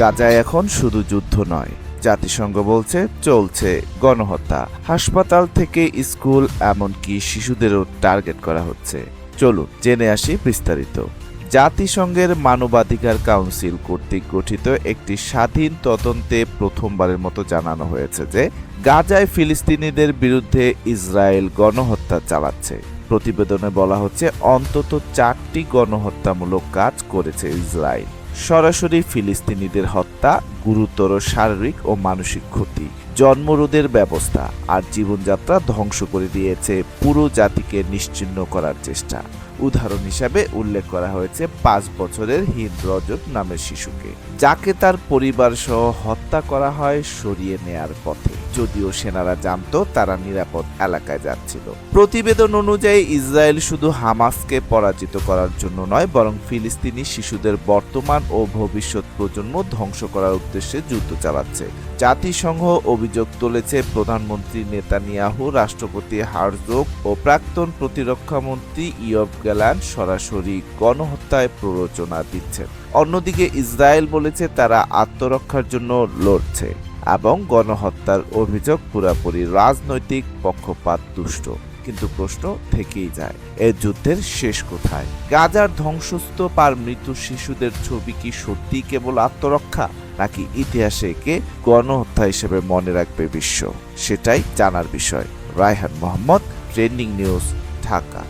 গাজায় এখন শুধু যুদ্ধ নয়। জাতিসংঘ বলছে, চলছে গণহত্যা। হাসপাতাল থেকে স্কুল, এমনকি শিশুদেরও টার্গেট করা হচ্ছে। চলুন জেনে আসি বিস্তারিত। জাতিসংঘের মানবাধিকার কাউন্সিল কর্তৃক গঠিত একটি স্বাধীন তদন্তে প্রথমবারের মতো জানানো হয়েছে যে, গাজায় ফিলিস্তিনিদের বিরুদ্ধে ইসরায়েল গণহত্যা চালাচ্ছে। প্রতিবেদনে বলা হচ্ছে, অন্তত চারটি গণহত্যামূলক কাজ করেছে ইসরায়েল। সরাসরি ফিলিস্তিনিদের হত্যা, গুরুতর শারীরিক ও মানসিক ক্ষতি, জন্মরোধের ব্যবস্থা আর জীবনযাত্রা ধ্বংস করে দিয়েছে পুরো জাতিকে নিশ্চিহ্ন করার চেষ্টা। উদাহরণ হিসাবে উল্লেখ করা হয়েছে পাঁচ বছরের হিন্দ রজত নামের শিশুকে, যাকে তার পরিবার সহ হত্যা করা হয় সরিয়ে নেয়ার পথে। যদিও সেনারা জানত তারা নিরাপদ এলাকায় যাচ্ছিল। প্রতিবেদন অনুযায়ী ইসরায়েল শুধু হামাসকে পরাজিত করার জন্য নয়, বরং ফিলিস্তিনি শিশুদের বর্তমান ও ভবিষ্যৎ প্রজন্ম ধ্বংস করার উদ্দেশ্যে যুদ্ধ চালাচ্ছে। জাতিসংঘ অভিযোগ তুলেছে, প্রধানমন্ত্রী নেতানিয়াহু, রাষ্ট্রপতি হারজোক ও প্রাক্তন প্রতিরক্ষামন্ত্রী ইয়ব গ্যালান সরাসরি গণহত্যায় প্ররোচনা দিচ্ছেন। অন্যদিকে ইসরায়েল বলেছে তারা আত্মরক্ষার জন্য লড়ছে। এবং গণহত্যার অভিযোগ পুরাপুরি রাজনৈতিক পক্ষপাত, দুষ্ট। কিন্তু প্রশ্ন থেকেই যায়, এ যুদ্ধের শেষ কোথায়? গাজার ধ্বংসস্তূপ আর মৃত শিশুদের ছবি কি সত্যি কেবল আত্মরক্ষা, নাকি ইতিহাসে একে গণহত্যা হিসেবে মনে রাখবে বিশ্ব? সেটাই জানার বিষয়। Raihan Mohammad, trending news, Dhaka.